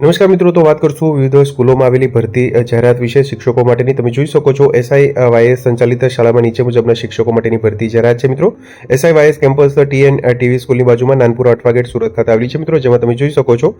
નમસ્કાર મિત્રો, તો વાત કરશું વિવિધ સ્કૂલોમાં આવેલી ભરતી જાહેરાત વિશે શિક્ષકો માટેની. તમે જોઈ શકો છો એસઆઈ વાયએસ સંચાલિત શાળામાં નીચે મુજબના શિક્ષકો માટેની ભરતી જાહેરાત છે મિત્રો. SI YS campus TN TV સ્કૂલની બાજુમાં નાનપુરા અઠવા ગેટ સુરત ખાતે આવેલી છે મિત્રો, જેમાં તમે જોઈ શકો છો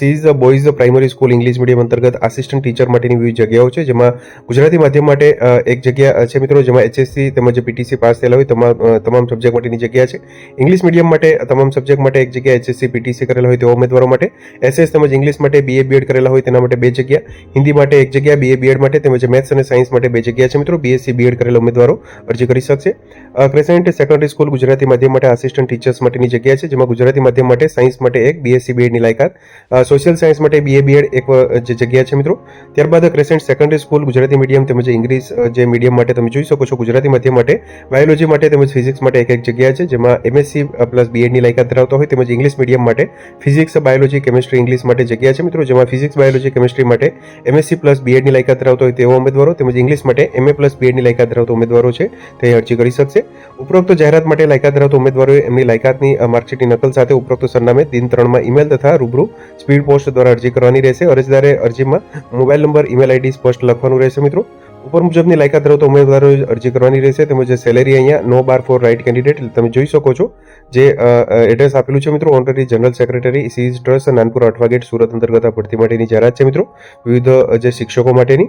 seize boys primary school English medium અંતર્ગત આસિસ્ટન્ટ ટીચર માટેની વિવિધ જગ્યાઓ છે, જેમાં ગુજરાતી માધ્યમ માટે એક જગ્યા છે મિત્રો, જેમાં એચએસસી તેમજ પીટીસી પાસ થયેલા હોય, તમામ તમામ સબ્જેક્ટ માટેની જગ્યા છે. ઇંગ્લિશ મીડિયમ માટે, તમામ સબ્જેક્ટ માટે એક જગ્યા એચએસસી પીટીસી કરેલા હોય તેવા ઉમેદવારો માટે એસએસ તેમજ ઇંગ્લિશ માટે બીએ બીએડ કરેલા હોય તેના માટે બે જગ્યા. હિન્દી માટે એક જગ્યા બીએ બીએડ માટે તેમજ મેથ્સ અને સાયન્સ માટે બે જગ્યા છે મિત્રો. બીએસસી બીએડ કરેલા ઉમેદવારો અરજી કરી શકશે. ક્રેસેન્ટ સેકન્ડરી સ્કૂલ ગુજરાતી માધ્યમ માટે આસિસ્ટન્ટ ટીચર્સ માટેની જગ્યા છે, જેમાં ગુજરાતી માધ્યમ માટે સાયન્સ માટે એક બીએસસી બીએડની લાયકાત. સોશિયલ સાયન્સ માટે બીએ બીએડ એક જે જગ્યા છે મિત્રો. ત્યારબાદ crescent secondary school Gujarati medium તેમજ ઇંગ્લિશ જે મીડિયમ માટે તમે જોઈ શકો છો, ગુજરાતી માધ્યમ માટે. બાયોલોજી માટે તેમજ ફિઝિક્સ માટે એક એક જગ્યા છે, જેમાં એમએસસી પ્લસ બીએડની લાયકાત ધરાવતા હોય તેમજ ઇંગ્લિશ મીડિયમ માટે ફિઝિક્સ બાયોલોજી કેમિસ્ટ્રી ઇંગ્લિશ માટે જગ્યા છે મિત્રો, જેમાં ફિઝિક્સ બાયોલોજી કેમિસ્ટ્રી માટે એમએસસી પ્લસ બીએડની લાયકાત ધરાવતા હોય તેવા ઉમેદવારો તેમજ ઇંગ્લિશ માટે એમએ પ્લસ બીએડની લાયકાત ધરાવતા ઉમેદવારો છે, તે અરજી કરી શકશે. ઉપરોક્ત જાહેરાત માટે લાયકાત ધરાવતા ઉમેદવારોએ એમની લાયકાતની માર્કશીટની નકલ સાથે ઉપરોક્ત સરનામે દિન ત્રણમાં ઈમેલ તથા રૂબરૂ સ્પીડ પોસ્ટ દ્વારા અરજી કરવાની રહેશે. અરજદારે અરજીમાં મોબાઈલ નંબર ઈમેલ આઈડી સ્પષ્ટ લખવાનું રહેશે મિત્રો. ઉપર મુજબની લાયકાત ધરાવતા ઉમેદવારોએ અરજી કરવાની રહેશે. તેમજ સેલેરી અહીંયા no bar for right candidate તમે જોઈ શકો છો. જે એડ્રેસ આપેલું છે મિત્રો ઓનરરી જનરલ સેક્રેટરી સીઝ ટ્રસ્ટ નાનપુર અઠવા ગેટ સુરત અંતર્ગત ભરતી માટેની જાહેરાત છે મિત્રો. વિવિધ જે શિક્ષકો માટેની